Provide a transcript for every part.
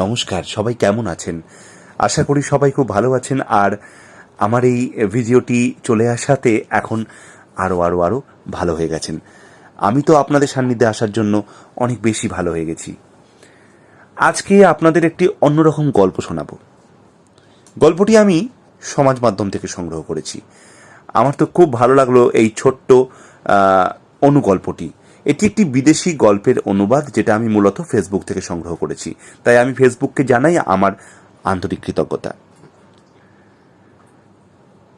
নমস্কার, সবাই কেমন আছেন? আশা করি সবাই খুব ভালো আছেন। আর আমার এই ভিডিওটি চলে আসাতে এখন আরও আরও আরও ভালো হয়ে গেছেন। আমি তো আপনাদের সান্নিধ্যে আসার জন্য অনেক বেশি ভালো হয়ে গেছি। আজকে আপনাদের একটি অন্যরকম গল্প শোনাবো। গল্পটি আমি সমাজ মাধ্যম থেকে সংগ্রহ করেছি। আমার তো খুব ভালো লাগল এই ছোট্ট অনুগল্পটি। এটি একটি বিদেশি গল্পের অনুবাদ যেটা আমি মূলত ফেসবুক থেকে সংগ্রহ করেছি। তাই আমি ফেসবুককে জানাই আমার আন্তরিক কৃতজ্ঞতা।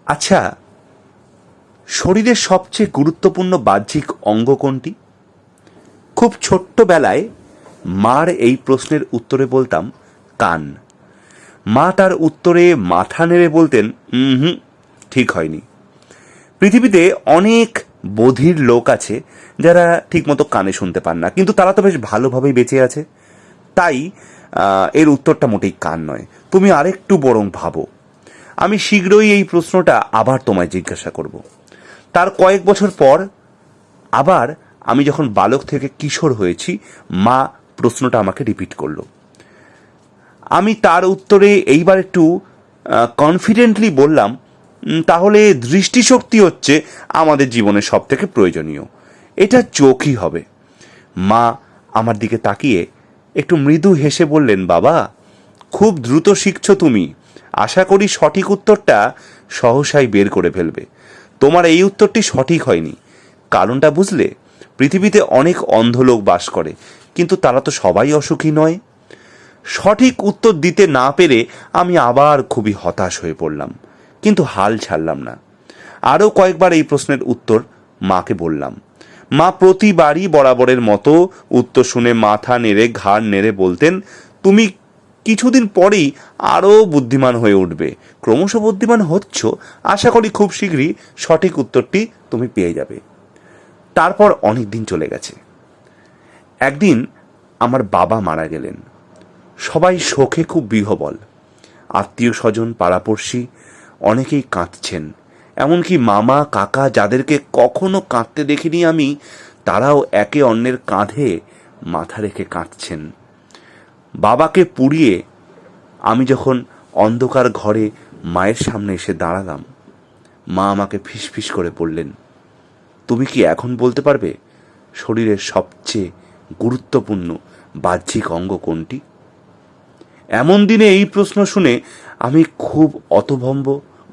আচ্ছা শরীরের সবচেয়ে গুরুত্বপূর্ণ বাহ্যিক অঙ্গ কোনটি? খুব ছোট্টবেলায় মার এই প্রশ্নের উত্তরে বলতাম, কান। মা তার উত্তরে মাথা নেড়ে বলতেন হুম, ঠিক হয়নি। পৃথিবীতে অনেক বধির লোক আছে যারা ঠিকমতো কানে শুনতে পান না। কিন্তু তারা তো বেশ ভালোভাবেই বেঁচে আছে। তাই এর উত্তরটা মোটেই কান নয়। তুমি আরেকটু বরং ভাবো। আমি শীঘ্রই এই প্রশ্নটা আবার তোমায় জিজ্ঞাসা করব। তার কয়েক বছর পর আবার আমি যখন বালক থেকে কিশোর হয়েছি মা প্রশ্নটা আমাকে রিপিট করল। আমি তার উত্তরে এইবার একটু কনফিডেন্টলি বললাম "উম, তাহলে দৃষ্টিশক্তি হচ্ছে আমাদের জীবনের সব থেকে প্রয়োজনীয়। এটা চোখই হবে। মা আমার দিকে তাকিয়ে একটু মৃদু হেসে বললেন, বাবা, খুব দ্রুত শিখছ তুমি। আশা করি সঠিক উত্তরটা সহসাই বের করে ফেলবে। তোমার এই উত্তরটি সঠিক হয়নি। কারণটা বুঝলে, পৃথিবীতে অনেক অন্ধ লোক বাস করে, কিন্তু তারা তো সবাই অসুখী নয়। সঠিক উত্তর দিতে না পেরে আমি আবার খুবই হতাশ হয়ে পড়লাম। কিন্তু হাল ছাড়লাম না। আরও কয়েকবার এই প্রশ্নের উত্তর মাকে বললাম। মা প্রতিবারই বরাবরের মতো উত্তর শুনে মাথা নেড়ে ঘাড় নেড়ে বলতেন, তুমি কিছুদিন পরেই আরও বুদ্ধিমান হয়ে উঠবে। ক্রমশ বুদ্ধিমান হচ্ছ। আশা করি খুব শীঘ্রই সঠিক উত্তরটি তুমি পেয়ে যাবে। তারপর অনেক দিন চলে গেছে। একদিন আমার বাবা মারা গেলেন। সবাই শোকে খুব বিহবল। আত্মীয় স্বজন, পাড়াপড়শি অনেকেই কাঁদছেন। এমনকি মামা, কাকা যাদেরকে কখনো কাঁদতে দেখিনি আমি, তারাও একে অন্যের কাঁধে মাথা রেখে কাঁদছেন। বাবাকে পুড়িয়ে আমি যখন অন্ধকার ঘরে মায়ের সামনে এসে দাঁড়ালাম, মা আমাকে ফিসফিস করে বললেন, তুমি কি এখন বলতে পারবে শরীরের সবচেয়ে গুরুত্বপূর্ণ বাহ্যিক অঙ্গ কোনটি? এমন দিনে এই প্রশ্ন শুনে আমি খুব অতভম্ব,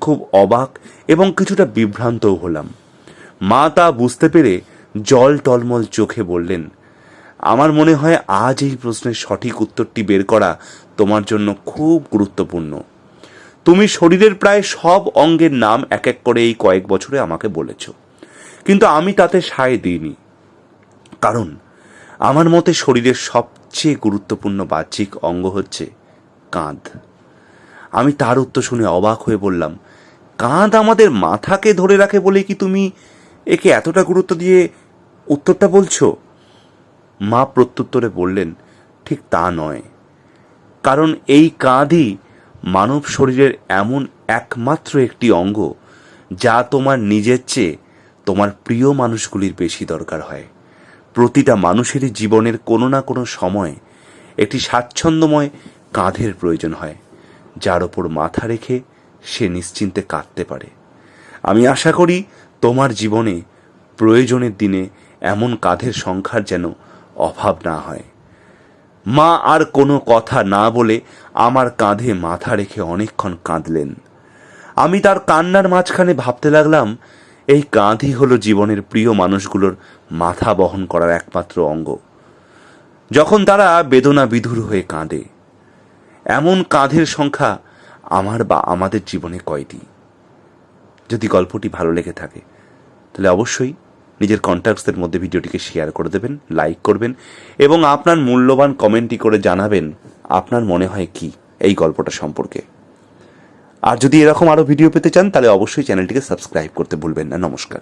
খুব অবাক এবং কিছুটা বিভ্রান্তও হলাম। মা তা বুঝতে পেরে জল টলমল চোখে বললেন, আমার মনে হয় আজ এই প্রশ্নের সঠিক উত্তরটি বের করা তোমার জন্য খুব গুরুত্বপূর্ণ। তুমি শরীরের প্রায় সব অঙ্গের নাম এক এক করে এই কয়েক বছরে আমাকে বলেছ, কিন্তু আমি তাতে সায় দিইনি। কারণ আমার মতে শরীরের সবচেয়ে গুরুত্বপূর্ণ বাহ্যিক অঙ্গ হচ্ছে কাঁধ। আমি তার উত্তর শুনে অবাক হয়ে বললাম, কাঁধ আমাদের মাথাকে ধরে রাখে বলে কি তুমি একে এতটা গুরুত্ব দিয়ে উত্তরটা বলছো? মা প্রত্যুত্তরে বললেন, ঠিক তা নয়। কারণ এই কাঁধই মানব শরীরের এমন একমাত্র একটি অঙ্গ, যা তোমার নিজের চেয়ে তোমার প্রিয় মানুষগুলির বেশি দরকার হয়। প্রতিটা মানুষেরই জীবনের কোনো না কোনো সময় একটি স্বাচ্ছন্দ্যময় কাঁধের প্রয়োজন হয়। যার ওপর মাথা রেখে সে নিশ্চিন্তে কাঁদতে পারে। আমি আশা করি তোমার জীবনে প্রয়োজনের দিনে এমন কাঁধের সংখ্যার যেন অভাব না হয়। মা আর কোনো কথা না বলে আমার কাঁধে মাথা রেখে অনেকক্ষণ কাঁদলেন। আমি তার কান্নার মাঝখানে ভাবতে লাগলাম, এই কাঁধই হলো জীবনের প্রিয় মানুষগুলোর মাথা বহন করার একমাত্র অঙ্গ। যখন তারা বেদনা বিধুর হয়ে কাঁদে এমন কাঁধের সংখ্যা আমার বা আমাদের জীবনে কয়টি? যদি গল্পটি ভালো লেগে থাকে, তাহলে অবশ্যই নিজের কন্ট্যাক্টসদের মধ্যে ভিডিওটিকে শেয়ার করে দেবেন লাইক করবেন, এবং আপনার মূল্যবান কমেন্টটি করে জানাবেন আপনার মনে হয় কি এই গল্পটা সম্পর্কে। আর যদি এরকম আরও ভিডিও পেতে চান, তাহলে অবশ্যই চ্যানেলটিকে সাবস্ক্রাইব করতে ভুলবেন না। নমস্কার।